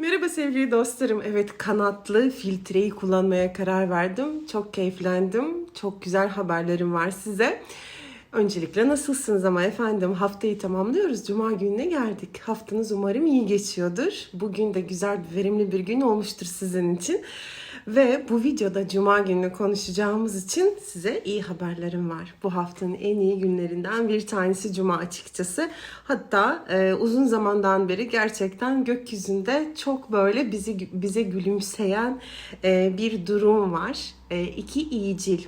Merhaba sevgili dostlarım. Evet kanatlı filtreyi kullanmaya karar verdim. Çok keyiflendim. Çok güzel haberlerim var size. Öncelikle nasılsınız ama efendim haftayı tamamlıyoruz. Cuma gününe geldik. Haftanız umarım iyi geçiyordur. Bugün de güzel verimli bir gün olmuştur sizin için. Ve bu videoda Cuma gününü konuşacağımız için size iyi haberlerim var. Bu haftanın en iyi günlerinden bir tanesi Cuma açıkçası. Hatta e, uzun zamandan beri gerçekten gökyüzünde çok böyle bizi bize gülümseyen e, bir durum var. E, iki iyicil.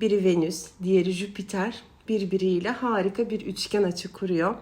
Biri Venüs, diğeri Jüpiter birbiriyle harika bir üçgen açı kuruyor.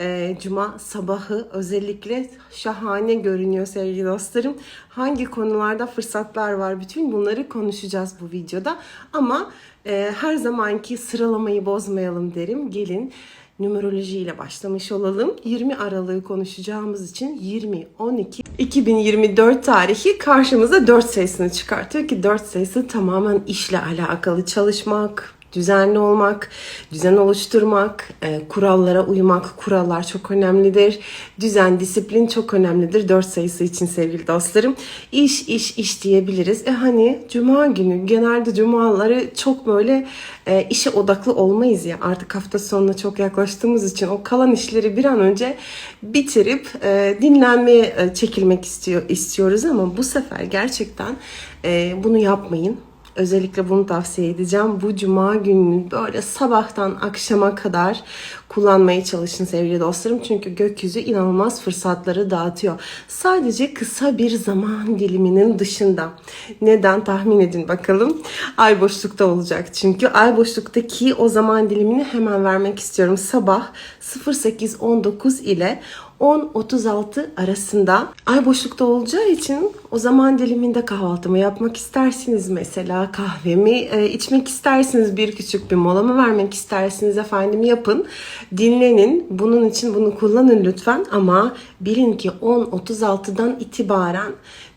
Ee, Cuma sabahı özellikle şahane görünüyor sevgili dostlarım. Hangi konularda fırsatlar var bütün bunları konuşacağız bu videoda. Ama e, her zamanki sıralamayı bozmayalım derim. Gelin numeroloji ile başlamış olalım. 20 Aralık'ı konuşacağımız için 20 12 2024 tarihi karşımıza 4 sayısını çıkartıyor ki 4 sayısı tamamen işle alakalı çalışmak, düzenli olmak, düzen oluşturmak, e, kurallara uymak, kurallar çok önemlidir. Düzen, disiplin çok önemlidir. Dört sayısı için sevgili dostlarım. İş, iş, iş diyebiliriz. E hani cuma günü, genelde cumaları çok böyle e, işe odaklı olmayız ya. Artık hafta sonuna çok yaklaştığımız için o kalan işleri bir an önce bitirip e, dinlenmeye e, çekilmek istiyor istiyoruz ama bu sefer gerçekten e, bunu yapmayın. Özellikle bunu tavsiye edeceğim. Bu cuma gününü böyle sabahtan akşama kadar kullanmaya çalışın sevgili dostlarım. Çünkü gökyüzü inanılmaz fırsatları dağıtıyor. Sadece kısa bir zaman diliminin dışında. Neden tahmin edin bakalım. Ay boşlukta olacak. Çünkü ay boşluktaki o zaman dilimini hemen vermek istiyorum. Sabah 08.19 ile 10-36 arasında ay boşlukta olacağı için o zaman diliminde kahvaltımı yapmak istersiniz mesela kahvemi e, içmek istersiniz. Bir küçük bir molamı vermek istersiniz efendim? Yapın. Dinlenin. Bunun için bunu kullanın lütfen. Ama bilin ki 10-36'dan itibaren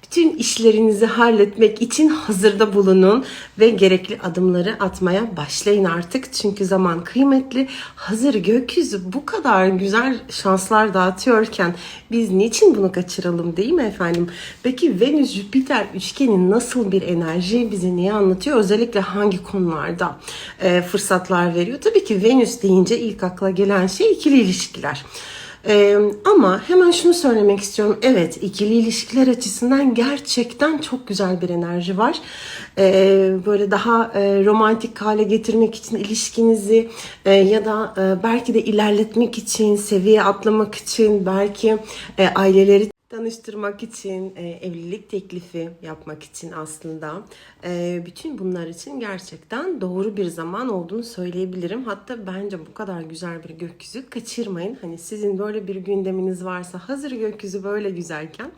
bütün işlerinizi halletmek için hazırda bulunun ve gerekli adımları atmaya başlayın artık. Çünkü zaman kıymetli. Hazır gökyüzü bu kadar güzel şanslar dağıtıyorken biz niçin bunu kaçıralım değil mi efendim? Peki Venüs Jüpiter üçgeni nasıl bir enerji bize neyi anlatıyor? Özellikle hangi konularda e, fırsatlar veriyor? Tabii ki Venüs deyince ilk akla gelen şey ikili ilişkiler. Ee, ama hemen şunu söylemek istiyorum. Evet ikili ilişkiler açısından gerçekten çok güzel bir enerji var. Ee, böyle daha e, romantik hale getirmek için ilişkinizi e, ya da e, belki de ilerletmek için, seviye atlamak için, belki e, aileleri tanıştırmak için, e, evlilik teklifi yapmak için aslında e, bütün bunlar için gerçekten doğru bir zaman olduğunu söyleyebilirim. Hatta bence bu kadar güzel bir gökyüzü kaçırmayın. Hani sizin böyle bir gündeminiz varsa hazır gökyüzü böyle güzelken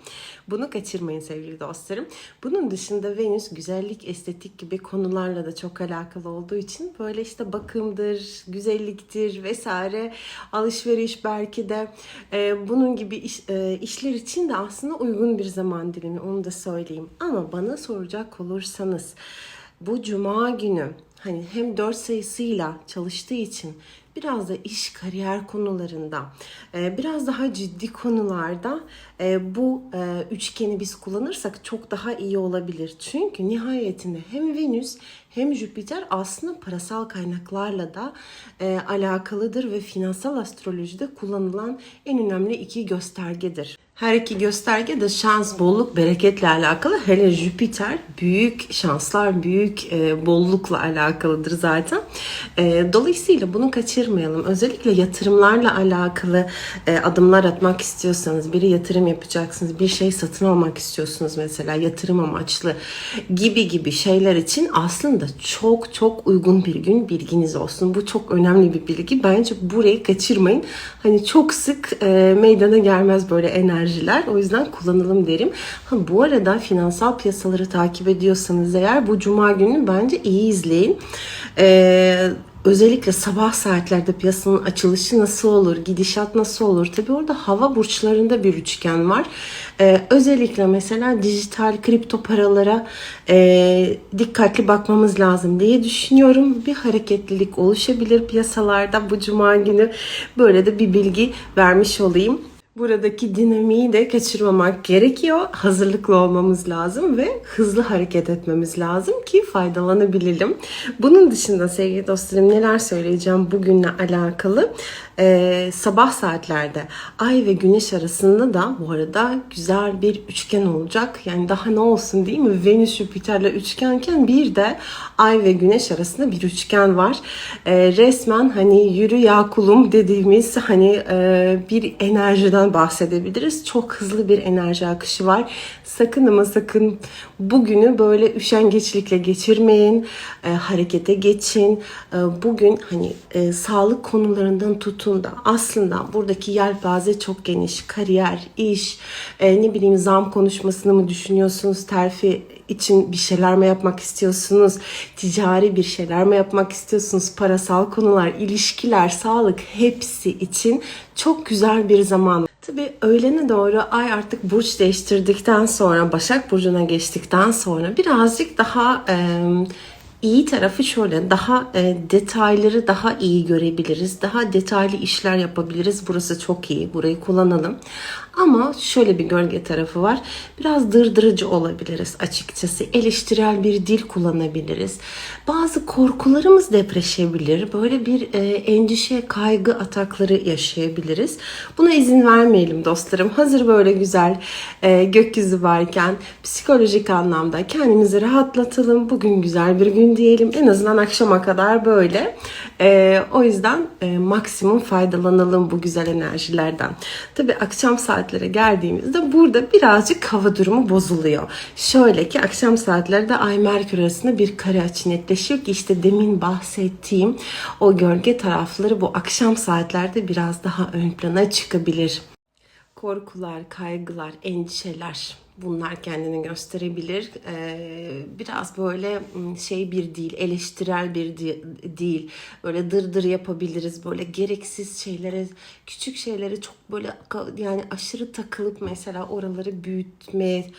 bunu kaçırmayın sevgili dostlarım. Bunun dışında Venüs güzellik, estetik gibi konularla da çok alakalı olduğu için böyle işte bakımdır, güzelliktir vesaire alışveriş belki de e, bunun gibi iş, işler için de aslında uygun bir zaman dilimi onu da söyleyeyim. Ama bana soracak olursanız bu cuma günü hani hem 4 sayısıyla çalıştığı için biraz da iş kariyer konularında e, biraz daha ciddi konularda e, bu e, üçgeni biz kullanırsak çok daha iyi olabilir. Çünkü nihayetinde hem Venüs hem Jüpiter aslında parasal kaynaklarla da alakalıdır ve finansal astrolojide kullanılan en önemli iki göstergedir. Her iki gösterge de şans, bolluk, bereketle alakalı. Hele Jüpiter büyük şanslar, büyük e, bollukla alakalıdır zaten. E, dolayısıyla bunu kaçırmayalım. Özellikle yatırımlarla alakalı e, adımlar atmak istiyorsanız, biri yatırım yapacaksınız, bir şey satın almak istiyorsunuz mesela yatırım amaçlı gibi gibi şeyler için aslında çok çok uygun bir gün bilginiz olsun. Bu çok önemli bir bilgi. Bence burayı kaçırmayın. Hani çok sık e, meydana gelmez böyle enerji enerjiler. O yüzden kullanalım derim. Ha, bu arada finansal piyasaları takip ediyorsanız eğer bu cuma günü bence iyi izleyin. Ee, özellikle sabah saatlerde piyasanın açılışı nasıl olur, gidişat nasıl olur? Tabii orada hava burçlarında bir üçgen var. Ee, özellikle mesela dijital kripto paralara e, dikkatli bakmamız lazım diye düşünüyorum. Bir hareketlilik oluşabilir piyasalarda bu cuma günü. Böyle de bir bilgi vermiş olayım. Buradaki dinamiği de kaçırmamak gerekiyor. Hazırlıklı olmamız lazım ve hızlı hareket etmemiz lazım ki faydalanabilelim. Bunun dışında sevgili dostlarım neler söyleyeceğim bugünle alakalı. Ee, sabah saatlerde ay ve güneş arasında da bu arada güzel bir üçgen olacak. Yani daha ne olsun değil mi? Venüs Jüpiter'le üçgenken bir de ay ve güneş arasında bir üçgen var. Ee, resmen hani yürü ya kulum dediğimiz hani e, bir enerjiden bahsedebiliriz. Çok hızlı bir enerji akışı var. Sakın ama sakın bugünü böyle üşengeçlikle geçirmeyin. E, harekete geçin. E, bugün hani e, sağlık konularından tutun da aslında buradaki yelpaze çok geniş. Kariyer, iş, e, ne bileyim zam konuşmasını mı düşünüyorsunuz? Terfi için bir şeyler mi yapmak istiyorsunuz? Ticari bir şeyler mi yapmak istiyorsunuz? Parasal konular, ilişkiler, sağlık hepsi için çok güzel bir zaman. Tabii öğlene doğru ay artık burç değiştirdikten sonra, Başak Burcu'na geçtikten sonra birazcık daha e, iyi tarafı şöyle, daha e, detayları daha iyi görebiliriz. Daha detaylı işler yapabiliriz. Burası çok iyi, burayı kullanalım. Ama şöyle bir gölge tarafı var. Biraz dırdırıcı olabiliriz açıkçası. Eleştirel bir dil kullanabiliriz. Bazı korkularımız depreşebilir. Böyle bir e, endişe, kaygı atakları yaşayabiliriz. Buna izin vermeyelim dostlarım. Hazır böyle güzel e, gökyüzü varken psikolojik anlamda kendimizi rahatlatalım. Bugün güzel bir gün diyelim. En azından akşama kadar böyle. E, o yüzden e, maksimum faydalanalım bu güzel enerjilerden. Tabii akşam saatlere geldiğimizde burada birazcık hava durumu bozuluyor. Şöyle ki akşam saatlerde Ay Merkür arasında bir kare açı netleşiyor ki işte demin bahsettiğim o gölge tarafları bu akşam saatlerde biraz daha ön plana çıkabilir. Korkular, kaygılar, endişeler bunlar kendini gösterebilir. Ee, biraz böyle şey bir değil, eleştirel bir değil. Böyle dırdır yapabiliriz. Böyle gereksiz şeylere, küçük şeylere çok böyle yani aşırı takılıp mesela oraları büyütmeye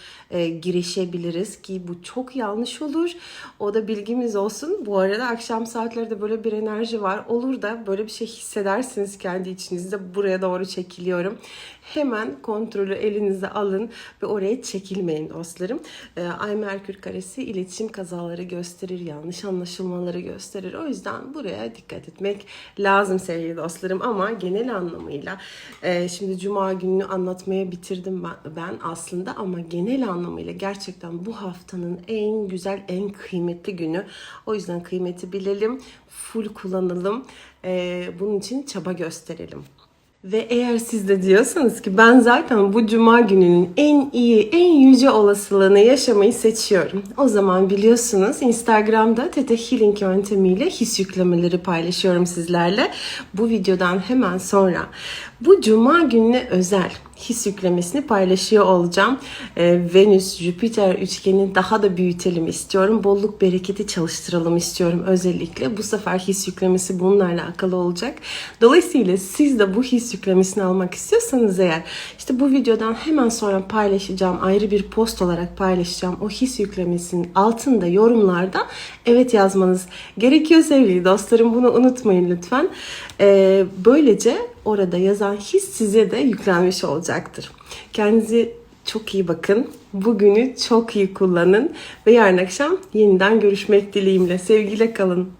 girişebiliriz ki bu çok yanlış olur. O da bilgimiz olsun. Bu arada akşam saatlerinde böyle bir enerji var. Olur da böyle bir şey hissedersiniz kendi içinizde buraya doğru çekiliyorum. Hemen kontrolü elinize alın ve oraya çekilmeyin dostlarım. Ee, Ay Merkür karesi iletişim kazaları gösterir, yanlış anlaşılmaları gösterir. O yüzden buraya dikkat etmek lazım sevgili dostlarım. Ama genel anlamıyla e, şimdi Cuma gününü anlatmaya bitirdim ben, ben aslında ama genel anlamıyla gerçekten bu haftanın en güzel, en kıymetli günü. O yüzden kıymeti bilelim, full kullanalım. Ee, bunun için çaba gösterelim. Ve eğer siz de diyorsanız ki ben zaten bu cuma gününün en iyi, en yüce olasılığını yaşamayı seçiyorum. O zaman biliyorsunuz Instagram'da Tete Healing yöntemiyle his yüklemeleri paylaşıyorum sizlerle. Bu videodan hemen sonra bu cuma gününe özel his yüklemesini paylaşıyor olacağım. Ee, Venüs, Jüpiter üçgenini daha da büyütelim istiyorum. Bolluk bereketi çalıştıralım istiyorum özellikle. Bu sefer his yüklemesi bununla alakalı olacak. Dolayısıyla siz de bu his yüklemesini almak istiyorsanız eğer işte bu videodan hemen sonra paylaşacağım ayrı bir post olarak paylaşacağım o his yüklemesinin altında yorumlarda evet yazmanız gerekiyor sevgili dostlarım. Bunu unutmayın lütfen. Ee, böylece orada yazan his size de yüklenmiş olacaktır. Kendinize çok iyi bakın. Bugünü çok iyi kullanın ve yarın akşam yeniden görüşmek dileğimle. Sevgiyle kalın.